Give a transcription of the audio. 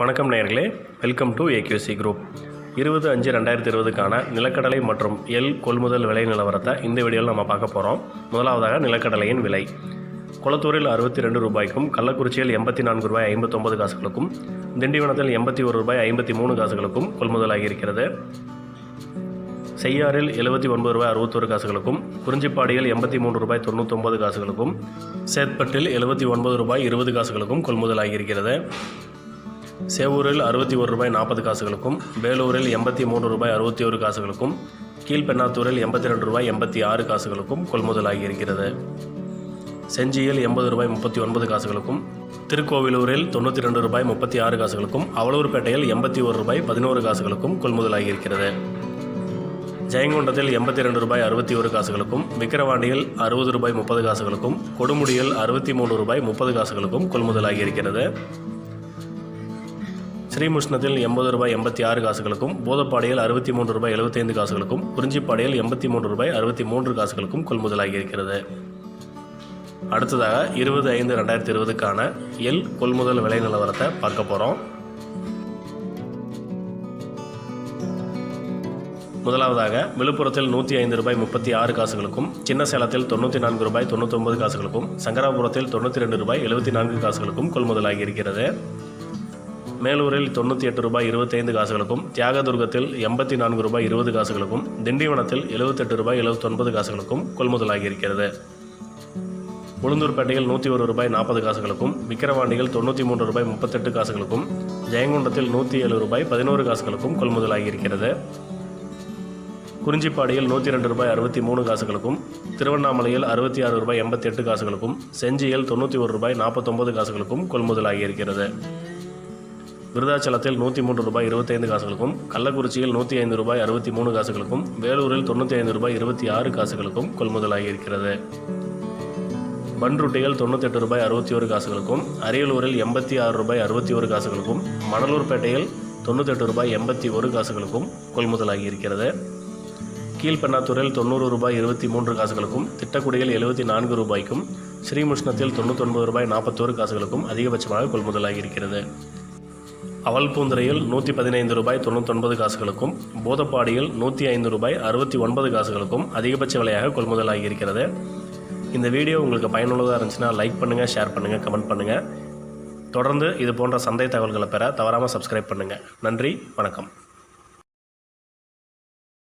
வணக்கம் நேயர்களே. Welcome to AQC group இருபது அஞ்சு ரெண்டாயிரத்தி இருபதுக்கான நிலக்கடலை மற்றும் எல் கொள்முதல் விலை நிலவரத்தை இந்த வீடியோவில் நம்ம பார்க்க போகிறோம் முதலாவதாக நிலக்கடலையின் விலை. குளத்தூரில் அறுபத்தி ரெண்டு ரூபாய்க்கும் கள்ளக்குறிச்சியில் எண்பத்தி நான்கு ரூபாய் ஐம்பத்தொம்பது காசுகளுக்கும் திண்டிவனத்தில் எண்பத்தி ஒரு ரூபாய் ஐம்பத்தி மூணு காசுகளுக்கும் கொள்முதலாகியிருக்கிறது செய்யாறில் எழுபத்தி ஒன்பது ரூபாய் அறுபத்தொரு காசுகளுக்கும் குறிஞ்சிப்பாடியில் எண்பத்தி மூன்று ரூபாய் தொண்ணூத்தொம்பது காசுகளுக்கும் சேத்பட்டில் எழுபத்தி ஒன்பது ரூபாய் இருபது காசுகளுக்கும் கொள்முதலாகியிருக்கிறது சேவூரில் அறுபத்தி ஒரு ரூபாய் நாற்பது காசுகளுக்கும் வேலூரில் எண்பத்தி மூன்று ரூபாய் அறுபத்தி ஒரு காசுகளுக்கும் கீழ்பெண்ணாத்தூரில் எண்பத்தி ரெண்டு ரூபாய் எண்பத்தி ஆறு காசுகளுக்கும் கொள்முதலாகி இருக்கிறது. செஞ்சியில் எண்பது ரூபாய் முப்பத்தி ஒன்பது காசுகளுக்கும் திருக்கோவிலூரில் தொண்ணூற்றி ரெண்டு ரூபாய் முப்பத்தி ஆறு காசுகளுக்கும் அவலூர்பேட்டையில் எண்பத்தி ஒரு ரூபாய் பதினோரு காசுகளுக்கும் கொள்முதலாகி இருக்கிறது. ஜெயங்கொண்டத்தில் எண்பத்தி ரெண்டு ரூபாய் அறுபத்தி ஒரு காசுகளுக்கும் விக்கிரவாண்டியில் அறுபது ரூபாய் முப்பது காசுகளுக்கும் கொடுமுடியில் அறுபத்தி மூணு ரூபாய் முப்பது காசுகளுக்கும் கொள்முதலாகி இருக்கிறது. ஸ்ரீமுஷ்ணத்தில் எண்பது ரூபாய் எண்பத்தி ஆறு காசுகளுக்கும் போதப்பாடையில் அறுபத்தி மூன்று ரூபாய் எழுபத்தைந்து காசுகளுக்கும் குறிஞ்சிப்பாடையில் எண்பத்தி மூன்று ரூபாய் அறுபத்தி மூன்று காசுகளுக்கும் கொள்முதலாகி இருக்கிறது அடுத்ததாக இருபது ஐந்து ரெண்டாயிரத்தி இருபதுக்கான எல் கொள்முதல் விலை நிலவரத்தை பார்க்க போகிறோம் முதலாவதாக விழுப்புரத்தில் நூற்றி ஐந்து ரூபாய் முப்பத்தி ஆறு காசுகளுக்கும் சின்ன சேலத்தில் தொண்ணூற்றி நான்கு ரூபாய் தொண்ணூத்தொம்பது காசுகளுக்கும் சங்கராபுரத்தில் தொண்ணூற்றி ரெண்டு ரூபாய் எழுபத்தி நான்கு காசுகளுக்கும் கொள்முதலாகி இருக்கிறது மேலூரில் தொண்ணூற்றி எட்டு ரூபாய் இருபத்தைந்து காசுகளுக்கும் தியாகதுர்கத்தில் எண்பத்தி நான்கு ரூபாய் இருபது காசுகளுக்கும் திண்டிவனத்தில் எழுபத்தெட்டு ரூபாய் எழுபத்தொன்பது காசுகளுக்கும் கொள்முதலாகியிருக்கிறது. உளுந்தூர்பேட்டையில் நூற்றி ஒரு ரூபாய் நாற்பது காசுகளுக்கும் விக்கிரவாண்டியில் தொண்ணூற்றி மூன்று ரூபாய் முப்பத்தெட்டு காசுகளுக்கும் ஜெயங்கொண்டத்தில் நூற்றி ஏழு ரூபாய் பதினோரு காசுகளுக்கும் கொள்முதலாகியிருக்கிறது. குறிஞ்சிப்பாடியில் நூற்றி ரெண்டு ரூபாய் அறுபத்தி மூணு காசுகளுக்கும் திருவண்ணாமலையில் அறுபத்தி ஆறு ரூபாய் எண்பத்தி எட்டு காசுகளுக்கும் செஞ்சியில் தொண்ணூற்றி ஒரு ரூபாய் நாற்பத்தொம்பது காசுகளுக்கும் கொள்முதலாகியிருக்கிறது. விருதாச்சலத்தில் நூற்றி மூன்று ரூபாய் இருபத்தைந்து காசுகளுக்கும் கள்ளக்குறிச்சியில் நூற்றி ஐந்து ரூபாய் அறுபத்தி மூணு காசுகளுக்கும் வேலூரில் தொண்ணூற்றி ஐந்து ரூபாய் இருபத்தி ஆறு காசுகளுக்கும் கொள்முதலாகி இருக்கிறது பன்ருட்டிகள் தொண்ணூத்தெட்டு ரூபாய் அறுபத்தி ஒரு காசுகளுக்கும் அரியலூரில் எண்பத்தி ஆறு ரூபாய் அறுபத்தி ஒரு காசுகளுக்கும் மணலூர்பேட்டையில் தொண்ணூத்தெட்டு ரூபாய் எண்பத்தி ஒரு காசுகளுக்கும் கொள்முதலாகி இருக்கிறது கீழ்பெண்ணாத்தூரில் தொண்ணூறு ரூபாய் இருபத்தி மூன்று காசுகளுக்கும் திட்டக்குடியில் எழுபத்தி நான்கு ரூபாய்க்கும் ஸ்ரீமுஷ்ணத்தில் தொண்ணூத்தொன்பது ரூபாய் நாற்பத்தோரு காசுகளுக்கும் அதிகபட்சமாக கொள்முதலாகி இருக்கிறது அவல்பூந்துறையில் நூற்றி பதினைந்து ரூபாய் தொண்ணூத்தொன்பது காசுகளுக்கும் போதப்பாடியில் நூற்றி ஐந்து ரூபாய் அறுபத்தி ஒன்பது காசுகளுக்கும் அதிகபட்ச விலையாக கொள்முதலாகி இருக்கிறது. இந்த வீடியோ உங்களுக்கு பயனுள்ளதாக இருந்துச்சுன்னா லைக் பண்ணுங்கள் ஷேர் பண்ணுங்கள் கமெண்ட் பண்ணுங்கள் தொடர்ந்து இது போன்ற சந்தை தகவல்களை பெற தவறாமல் சப்ஸ்கிரைப் பண்ணுங்கள் நன்றி வணக்கம்.